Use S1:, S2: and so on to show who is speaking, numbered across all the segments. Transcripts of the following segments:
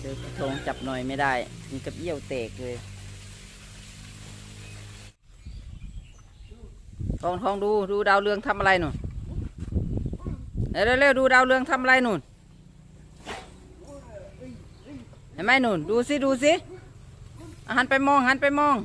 S1: เจอกระทงจับหน่อยไม่ได้มีกับเยี่ยวเตกเลยทองทองดูดูดาวเรืองทำอะไรหนูเร็วเร็วดูดาวเรืองทำอะไรหนูนเห็นไหมหนูนดูสิดูสิหันไปมองหันไปมอง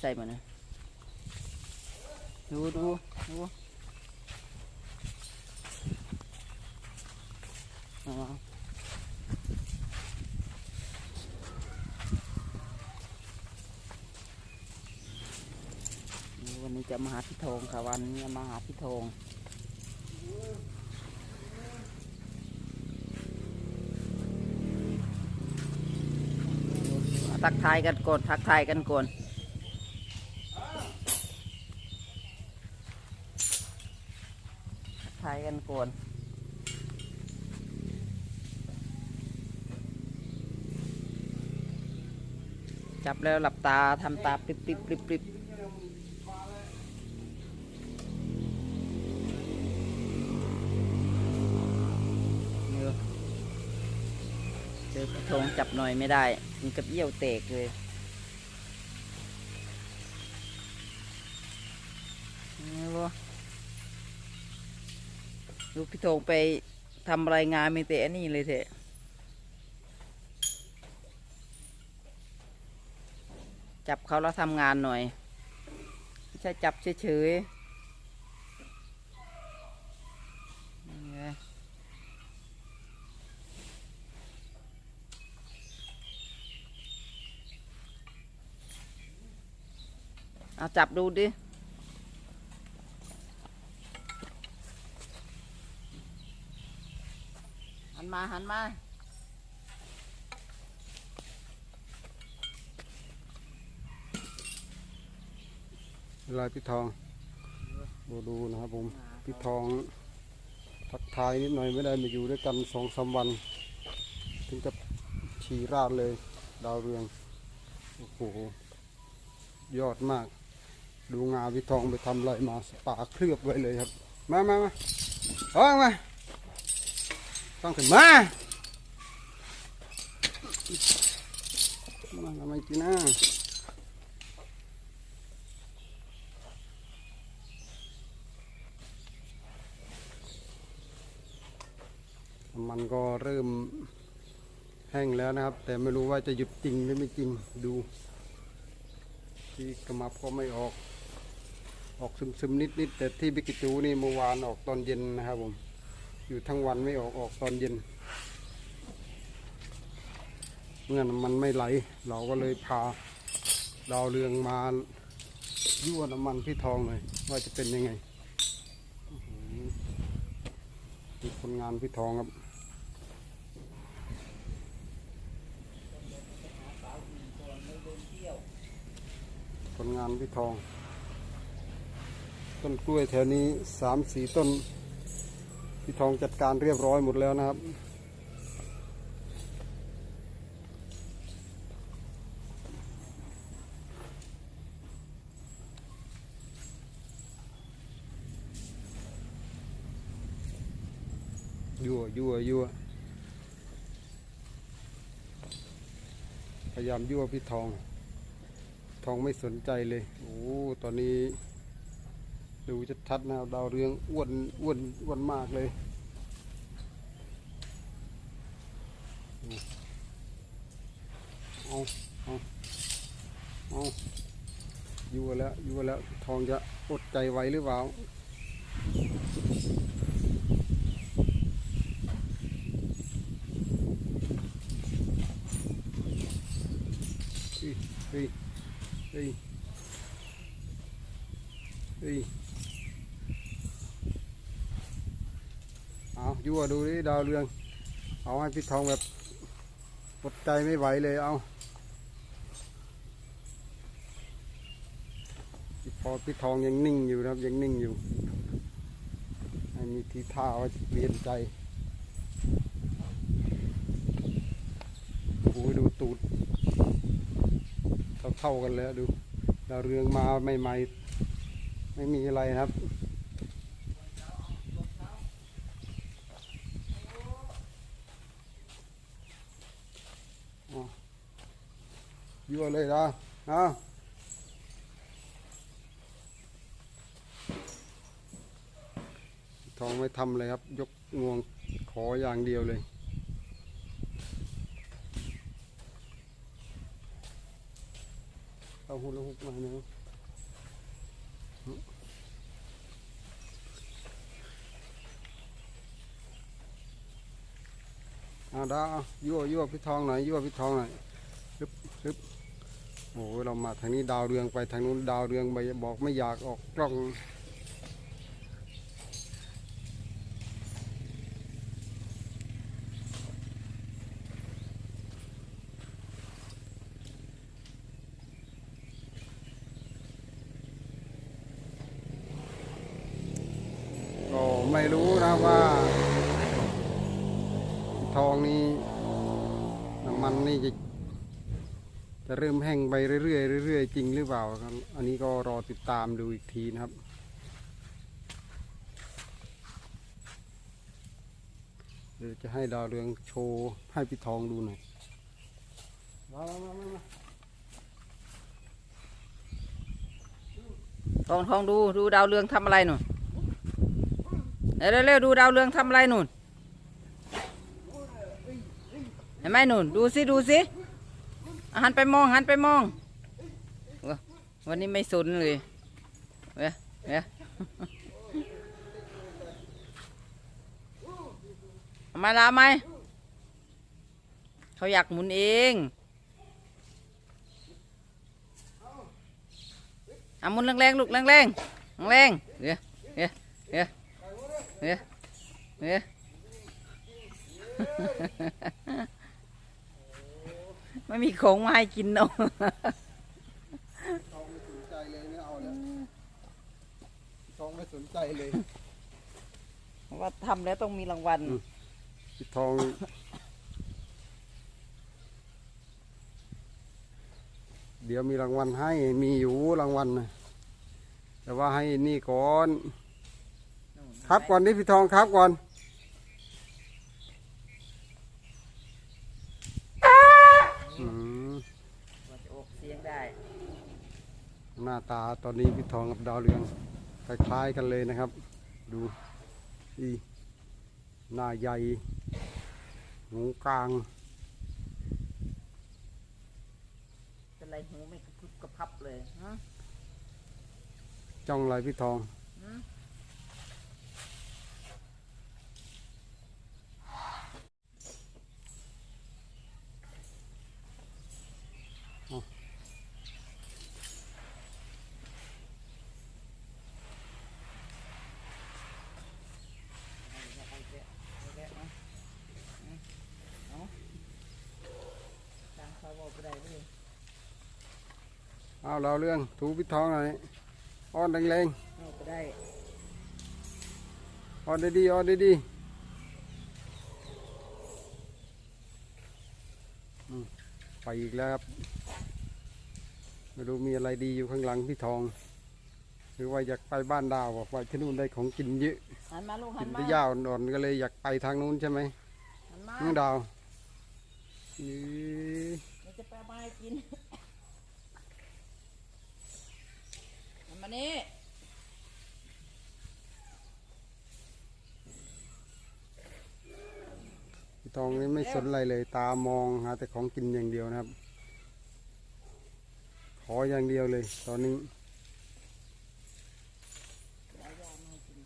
S1: ใส่มานะดูดูดูเอาวันนี้จะมาหาพี่โทงค่ะวันนี้มาหาพี่โทงทักทายกันก่อนทักทายกันก่อน กนจับแล้วหลับตาทำตาปริบปริบปริบปริบเนอเจอกระทงจับหน่อยไม่ได้มีกับเยี่ยวเตกเลยเนี่ยวะ ลูกพี่โทงไปทำรายงานมีแต่อันนี้เลยเถอะจับเขาแล้วทำงานหน่อยไม่ใช่จับเฉยๆเอาจับดูดิ หันมาหันมา
S2: เวลาพี่ทองดูดูนะครับผมพี่ทองทักทายนิดหน่อยไม่ได้มาอยู่ด้วยกันสองสามวัน ถึงกับฉี่ราดเลย ดาวเรือง โอ้โห ยอดมาก ดูงาพี่ทองไปทำอะไรมาสปาเคลือบไว้เลยครับ มามามาเอามา ต้องขึ้นมามาทำไมกินนะมันก็เริ่มแห้งแล้วนะครับ แต่ไม่รู้ว่าจะหยุดจริงหรือไม่จริงดูที่กระมับก็ไม่ออก ออกซึมๆนิดๆแต่ที่บิกิจูนี่เมื่อวานออกตอนเย็นนะครับผม อยู่ทั้งวันไม่ออกออกตอนเย็น เมื่อมันไม่ไหล เราก็เลยพาดาวเรืองมายั่วน้ำมันพี่ทองหน่อยว่าจะเป็นยังไงอื้อหือนี่คนงานพี่ทองครับคนงานพี่ทอง ต้นกล้วยแถวนี้สามสี่ต้น พี่ทองจัดการเรียบร้อยหมดแล้วนะครับ ยั่วยั่วยั่วพยายามยั่วพี่ทอง ทองไม่สนใจเลย โอ้ ตอนนี้ ดูจะชัดนะดาวเรืองอ้วนอ้วนอ้วนมากเลยเอาเอาเอายั่แล้วอยั่แล้วทองจะอดใจไหวหรือเปล่าเฮ้ยเฮ้ย ยั่วดูดิดาวเรือง เอาให้พี่ทองแบบปดใจไม่ไหวเลยเอาพอพี่ทองยังนิ่งอยู่ครับยังนิ่งอยู่ให้มีทีท่าว่าเปลี่ยนใจโอ้ยดูตูดเท่ากันแล้วดูดาวเรืองมาใหม่ๆไม่มีอะไรครับ ยั่วเลยนะเอาทองไม่ทำเลยครับ ยกงวงขออย่างเดียวเลย เอาหุ่นละหุกมาเนี่ยเอาดาวเอายั่วยั่วพี่ทองหน่อยยั่วพี่ทองหน่อยฮึบฮึบ โอ้ยเรามาทางนี้ดาวเรืองไปทางนู้นดาวเรืองไปบอกไม่อยากออกกล้องก็ไม่รู้นะว่าทองนี้น้ำมันนี่จะ จะเริ่มแห้งไปเรื่อยๆเรื่อยๆจริงหรือเปล่าครับ อันนี้ก็รอติดตามดูอีกทีนะครับ เดี๋ยวจะให้ดาวเรืองโชว์ให้พี่ทองดูหน่อยมามามามา
S1: ทองทองดูดูดาวเรืองทำอะไรหนูเร็วเร็วดูดาวเรืองทำอะไรหนูเห็นไหมหนูดูสิดูสิ หันไปมองหันไปมองวันนี้ไม่สนเลยเว้ยเว้ยมาละเอาไหมเขาอยากหมุนเองเอาหมุนแรงๆลูกแรงๆแรงๆเดี๋ยวเดี๋ยวเดี๋ยวเดี๋ยวเดี๋ยว ไม่มีของมาให้กินเนาะ
S2: ทองไม่สนใจเลยไม่เอาแล้วทองไม่สนใจเลย
S1: ว่าทำแล้วต้องมีรางวัล
S2: อืมพี่ทองเดี๋ยวมีรางวัลให้มีอยู่รางวัลนะแต่ว่าให้นี่ก่อน ครับก่อนนี่พี่ทองครับก่อนอืม
S1: ว่าจะออกเสียงได้
S2: หน้า ตาตอนนี้พี่ทองกับดาวเรืองคล้ายๆกันเลยนะครับ ดูอีหน้าใหญ่หูกลาง
S1: เป็นไรหูไม่กระพริบกระพับเลยฮะ
S2: จ้องอะไรพี่ทอง
S1: หืม ตามเขาบอกไปได้เลย
S2: เอาเราเรื่องถูพี่ทองหน่อยอ้อนแรง
S1: เอาไปได้
S2: ๆอ้อนดีๆอ้อนดีๆอืมไปอีกแล้วครับไม่รู้มีอะไรดีอยู่ข้างหลังพี่ทอง หรือว่าอยากไปบ้านดาวบอกว่าที่นู่นได้ของกินเยอะ
S1: หันมาลูกหั
S2: กิ
S1: น
S2: น
S1: มา
S2: ได้ยาวอ่อนๆก็เลยอยากไปทางนู้นใช่ไหม
S1: หันมา
S2: น้องดาวนี่
S1: เดี๋ยวจะไปเอามาให้กินหัน มานี่
S2: พี่ทองนี่ไม่สนอะไรเลย ตามองหาแต่ของกินอย่างเดียวนะครับ ขออย่างเดียวเลย ตอนนี้
S1: เอายามาให้กิน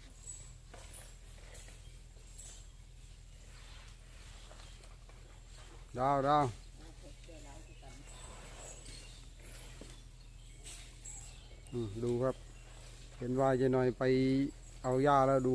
S2: ดาวดาวอืม ดูครับ เห็นว่าจะหน่อยไปเอาหญ้าแล้วดู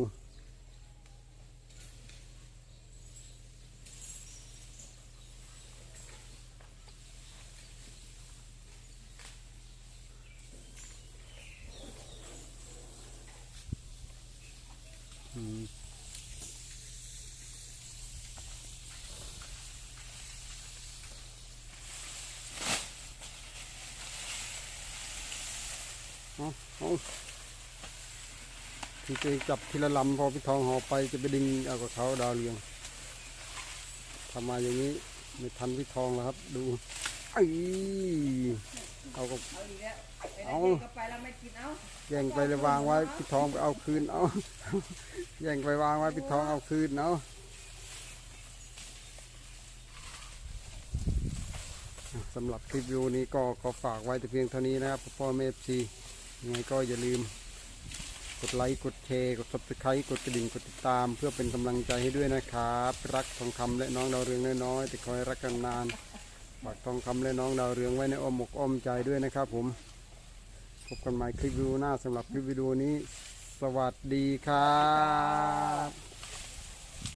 S2: เอาที่ตัวเองจับทีละลำพอพี่ทองหอไปจะไปดึงเอากับเขาดาวเรืองทำมาอย่างนี้ไม่ทันพี่ทองแล้วครับ ดูไอ้เอากับ
S1: เอาอีกแล้ว
S2: เอา
S1: ไปแล้วไม่กินเอา
S2: แย่งไปเลยวางไว้พี่ทองไปเอาคืนเอาแย่งไปวางไว้พี่ทองเอาคืนเอาสำหรับคลิปวิดีโอนี้ก็ขอฝากไว้แต่เพียงเท่านี้นะครับพ่อแม่ซี ยังไงก็อย่าลืม กดไลค์ กดแชร์ กด subscribe กดกระดิ่ง กดติดตาม เพื่อเป็นกำลังใจให้ด้วยนะครับ รักทองคำและน้องดาวเรืองน้อยๆแต่คอยรักกันนานฝากทองคำและน้องดาวเรืองไว้ในอ้อมอกอ้อมใจด้วยนะครับผม พบกันใหม่คลิปวิดีโอหน้าสำหรับคลิปวิดีโอนี้ สวัสดีครับ